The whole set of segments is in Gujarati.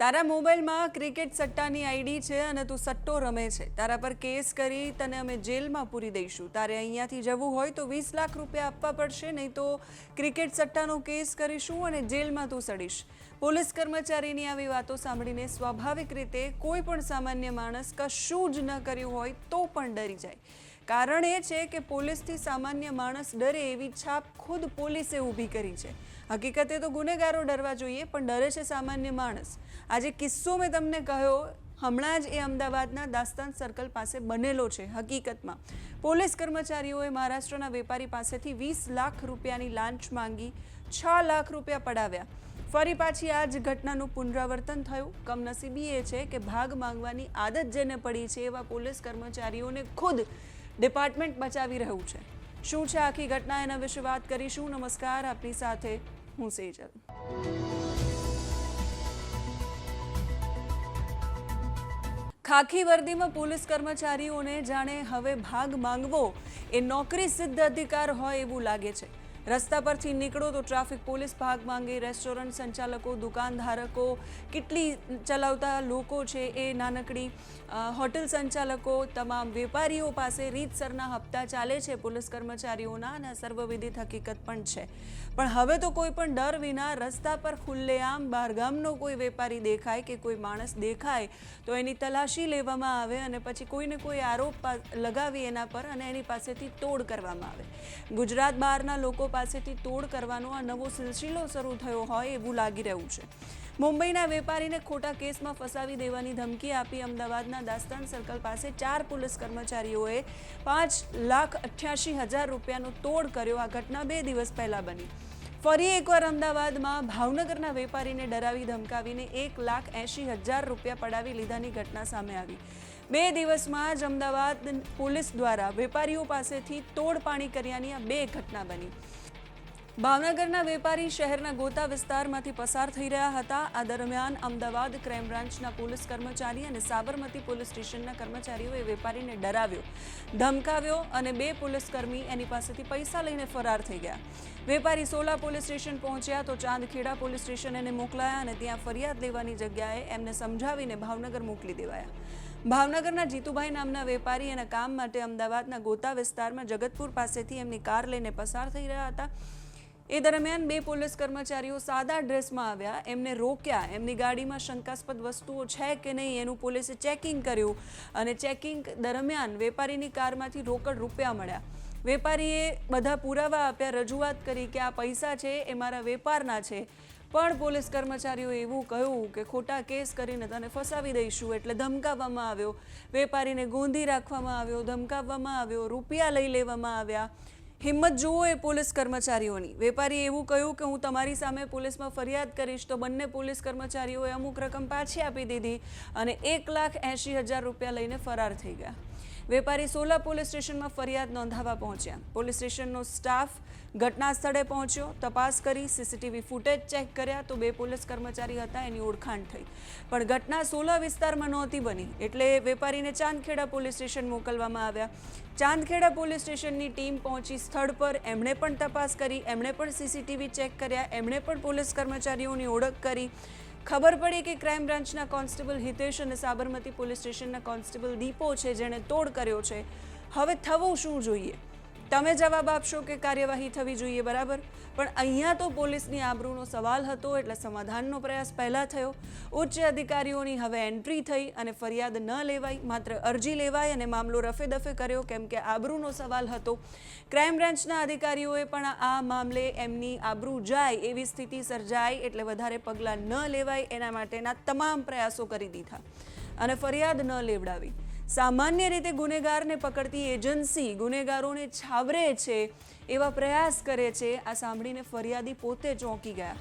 તારા મોબાઈલમાં ક્રિકેટ સટ્ટાની આઈડી છે અને તું સટ્ટો રમે છે. તારા પર કેસ કરી તને અમે જેલમાં પૂરી દઈશું. તારે અહીંયાથી જવું હોય તો વીસ લાખ રૂપિયા આપવા પડશે, નહીં તો ક્રિકેટ સટ્ટાનો કેસ કરીશું અને જેલમાં તું સડીશ. પોલીસ કર્મચારીની આવી વાતો સાંભળીને સ્વાભાવિક રીતે કોઈ પણ સામાન્ય માણસ કશું જ ન કર્યું હોય તો પણ ડરી જાય. કારણ એ છે કે પોલીસથી સામાન્ય માણસ ડરે એવી છાપ ખુદ પોલીસે ઊભી કરી છે. હકીકતે તો ગુનેગારો ડરવા જોઈએ, પણ ડરે છે સામાન્ય માણસ. આજે કિસ્સો મેં તમને કહ્યો, હમણાં જ એ અમદાવાદના દાસ્તાન સર્કલ પાસે બનેલો છે હકીકતમાં. પોલીસ કર્મચારીઓએ મહારાષ્ટ્રના વેપારી પાસેથી વીસ લાખ રૂપિયાની લાંચ માંગી, છ લાખ રૂપિયા પડાવ્યા. ફરી પાછી આ જ ઘટનાનું પુનરાવર્તન થયું. કમનસીબી એ છે કે ભાગ માંગવાની આદત જેને પડી છે એવા પોલીસ કર્મચારીઓને ખુદ ડિપાર્ટમેન્ટ બચાવી રહ્યું છે. શું છે આખી ઘટના એના વિશે વાત કરીશું. નમસ્કાર, આપની સાથે હું સેજલ. ખાખી વર્દીમાં પોલીસ કર્મચારીઓને જાણે હવે ભાગ માંગવો એ નોકરી સિદ્ધ અધિકાર હોય એવું લાગે છે. રસ્તા પરથી નીકળો તો ટ્રાફિક પોલીસ ભાગ માંગે, રેસ્ટોરન્ટ સંચાલકો, દુકાનધારકો, કેટલી ચલાવતા લોકો છે એ નાનકડી હોટેલ સંચાલકો, તમામ વેપારીઓ પાસે રીતસરના હપ્તા ચાલે છે, પોલીસ કર્મચારીઓના અને સર્વવિદિત હકીકત પણ છે. પણ હવે તો કોઈ પણ ડર વિના રસ્તા પર ખુલ્લેઆમ બહારગામનો કોઈ વેપારી દેખાય કે કોઈ માણસ દેખાય, તો એની તલાશી લેવામાં આવે અને પછી કોઈને કોઈ આરોપ લગાવી એના પર અને એની પાસેથી તોડ કરવામાં આવે. ગુજરાત બહારના લોકો પાસેથી તોડ કરવાનો આ નવો સિલસિલો શરૂ થયો હોય એવું લાગી રહ્યું છે. મુંબઈના વેપારીને ખોટા કેસમાં ફસાવી દેવાની ધમકી આપી અમદાવાદના દાસ્તાન સર્કલ પાસે ચાર પોલીસ કર્મચારીઓએ પાંચ લાખ અઠ્યાસી હજાર રૂપિયાનો તોડ કર્યો. આ ઘટના બે દિવસ પહેલા બની. ફરી એકવાર અમદાવાદમાં ભાવનગરના વેપારીને ડરાવી ધમકાવીને એક લાખ એંશી હજાર રૂપિયા પડાવી લીધાની ઘટના સામે આવી. બે દિવસમાં જ અમદાવાદ પોલીસ દ્વારા વેપારીઓ પાસેથી તોડ પાણી કર્યાની આ બે ઘટના બની. ભાવનગરના વેપારી શહેરના ગોતા વિસ્તારમાંથી પસાર થઈ રહ્યા હતા. આ દરમિયાન અમદાવાદ ક્રાઇમ બ્રાન્ચના પોલીસ કર્મચારી અને સાબરમતી પોલીસ સ્ટેશનના કર્મચારીઓએ વેપારીને ડરાવ્યો, ધમકાવ્યો અને બે પોલીસકર્મી એની પાસેથી પૈસા લઈને ફરાર થઈ ગયા. વેપારી સોલા પોલીસ સ્ટેશન પહોંચ્યા તો ચાંદખેડા પોલીસ સ્ટેશન એને મોકલાયા અને ત્યાં ફરિયાદ લેવાની જગ્યાએ એમને સમજાવીને ભાવનગર મોકલી દેવાયા. ભાવનગરના જીતુભાઈ નામના વેપારી એના કામ માટે અમદાવાદના ગોતા વિસ્તારમાં જગતપુર પાસેથી એમની કાર લઈને પસાર થઈ રહ્યા હતા. એ દરમિયાન બે પોલીસ કર્મચારીઓ સાદા ડ્રેસમાં આવ્યા. એમને રોક્યા. એમની ગાડીમાં શંકાસ્પદ વસ્તુઓ છે કે નહીં એનું પોલીસે ચેકિંગ કર્યું અને ચેકિંગ દરમિયાન વેપારીની કારમાંથી રોકડ રૂપિયા મળ્યા. વેપારીએ બધા પુરાવા આપ્યા, રજૂઆત કરી કે આ પૈસા છે, એ મારા વેપારના છે. પણ પોલીસ કર્મચારીઓએ એવું કહ્યું કે ખોટા કેસ કરીને તને ફસાવી દઈશું એટલે ધમકાવવામાં આવ્યો. વેપારીને ગોંધી રાખવામાં આવ્યો, ધમકાવવામાં આવ્યો, રૂપિયા લઈ લેવામાં આવ્યા. હિંમત જુઓ એ પોલીસ કર્મચારીઓની. વેપારીએ એવું કહ્યું કે હું તમારી સામે પોલીસમાં ફરિયાદ કરીશ તો બંને પોલીસ કર્મચારીઓએ અમુક રકમ પાછી આપી દીધી અને એક લાખ એંશી હજાર રૂપિયા લઈને ફરાર થઈ ગયા. વેપારી સોલા પોલીસ સ્ટેશનમાં ફરિયાદ નોંધાવવા પહોંચ્યા. પોલીસ સ્ટેશનનો સ્ટાફ ઘટના સ્થળે પહોંચ્યો, તપાસ કરી, સીસીટીવી ફૂટેજ ચેક કર્યા તો બે પોલીસ કર્મચારી હતા, એની ઓળખાણ થઈ. પણ ઘટના સોલા વિસ્તારમાં નહોતી બની, એટલે વેપારીને ચાંદખેડા પોલીસ સ્ટેશન મોકલવામાં આવ્યા. ચાંદખેડા પોલીસ સ્ટેશનની ટીમ પહોંચી સ્થળ પર, એમણે પણ તપાસ કરી, એમણે પણ સીસીટીવી ચેક કર્યા, એમણે પણ પોલીસ કર્મચારીઓની ઓળખ કરી. ખબર પડી કે ક્રાઇમ બ્રાન્ચના કોન્સ્ટેબલ હિતેશ અને સાબરમતી પોલીસ સ્ટેશનના કોન્સ્ટેબલ દીપો છે, જેણે તોડ કર્યો છે. હવે થવું શું જોઈએ? તમે જવાબ આપશો કે કાર્યવાહી થવી જોઈએ, બરાબર? પણ અહીંયા તો પોલીસની આબરૂનો સવાલ હતો, એટલે સમાધાનનો પ્રયાસ પહેલાં થયો. ઉચ્ચ અધિકારીઓની હવે એન્ટ્રી થઈ અને ફરિયાદ ન લેવાઈ માત્ર અરજી લેવાય અને મામલો રફે દફે કર્યો, કેમ કે આબરૂનો સવાલ હતો. ક્રાઇમ બ્રાન્ચના અધિકારીઓએ પણ આ મામલે એમની આબરૂ જાય એવી સ્થિતિ સર્જાય, એટલે વધારે પગલાં ન લેવાય એના માટેના તમામ પ્રયાસો કરી દીધા. અને ફરિયાદ ન લેવડાવી. સામાન્ય રીતે ગુનેગારને પકડતી એજન્સી ગુનેગારોને છાવરે છે એવા પ્રયાસ કરે છે. આ સાંભળીને ફરિયાદી પોતે ચોંકી ગયા.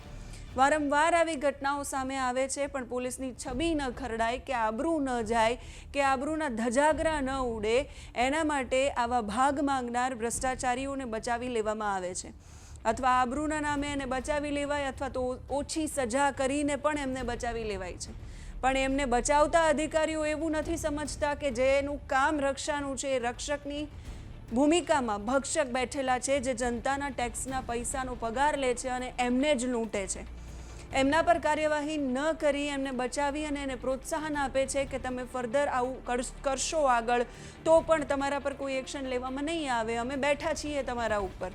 વારંવાર આવી ઘટનાઓ સામે આવે છે, પણ પોલીસની છબી ન ખરડાય કે આબરૂ ન જાય, કે આબરૂના ધજાગરા ન ઉડે, એના માટે આવા ભાગ માંગનાર ભ્રષ્ટાચારીઓને બચાવી લેવામાં આવે છે. અથવા આબરૂના નામે એને બચાવી લેવાય અથવા તો ઓછી સજા કરીને પણ એમને બચાવી લેવાય છે. પણ એમને બચાવતા અધિકારીઓ એવું નથી સમજતા કે જેનું કામ રક્ષાનું છે, એ રક્ષકની ભૂમિકામાં ભક્ષક બેઠેલા છે, જે જનતાના ટેક્સના પૈસાનો પગાર લે છે અને એમને જ લૂંટે છે. એમના પર કાર્યવાહી ન કરી, એમને બચાવી અને એને પ્રોત્સાહન આપે છે કે તમે ફર્ધર આવું કર- કરશો આગળ, તો પણ તમારા પર કોઈ એક્શન લેવામાં નહીં આવે. અમે બેઠા છીએ તમારા ઉપર.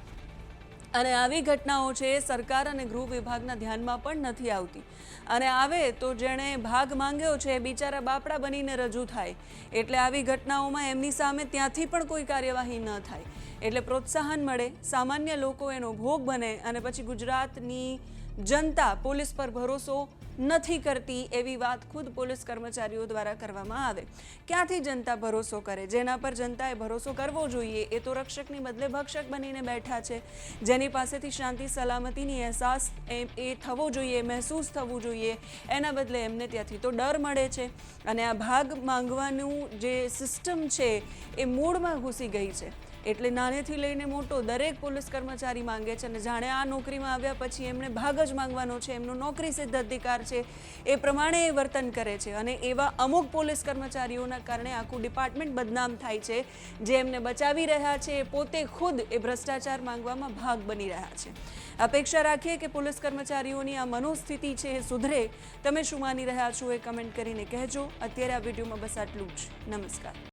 અને આવી ઘટનાઓ છે એ સરકાર અને ગૃહ વિભાગના ધ્યાનમાં પણ નથી આવતી. અને આવે તો જેણે ભાગ માંગ્યો છે એ બિચારા બાપડા બનીને રજૂ થાય. એટલે આવી ઘટનાઓમાં એમની સામે ત્યાંથી પણ કોઈ કાર્યવાહી ન થાય. એટલે પ્રોત્સાહન મળે, સામાન્ય લોકો એનો ભોગ બને અને પછી ગુજરાતની જનતા, પોલીસ પર ભરોસો નથી કરતી એવી વાત ખુદ પોલીસ કર્મચારીઓ દ્વારા કરવામાં આવે. ક્યાંથી જનતા ભરોસો કરે? જેના પર જનતાએ ભરોસો કરવો જોઈએ, એ તો રક્ષકની બદલે ભક્ષક બનીને બેઠા છે. જેની પાસેથી શાંતિ, સલામતીની અહેસાસ એ થવો જોઈએ, મહેસૂસ થવું જોઈએ, એના બદલે એમને ત્યાંથી તો ડર મળે છે. અને આ ભાગ માંગવાનું જે સિસ્ટમ છે, એ મૂળમાં ઘૂસી ગઈ છે. એટલે નાનેથી લઈને મોટો દરેક પોલીસ કર્મચારી માંગે છે અને જાણે આ નોકરીમાં આવ્યા પછી એમણે ભાગ જ માંગવાનો છે, એમનો નોકરી સિદ્ધ અધિકાર છે, એ પ્રમાણે એ વર્તન કરે છે અને એવા અમુક પોલીસ કર્મચારીઓના કારણે આખું ડિપાર્ટમેન્ટ બદનામ થાય છે, જે એમને બચાવી રહ્યા છે, એ પોતે ખુદ એ ભ્રષ્ટાચાર માંગવામાં ભાગ બની રહ્યા છે. અપેક્ષા રાખીએ કે પોલીસ કર્મચારીઓની આ મનોસ્થિતિ છે એ સુધરે. તમે શું માની રહ્યા છો એ કમેન્ટ કરીને કહેજો. અત્યારે આ વિડીયોમાં બસ આટલું જ. નમસ્કાર.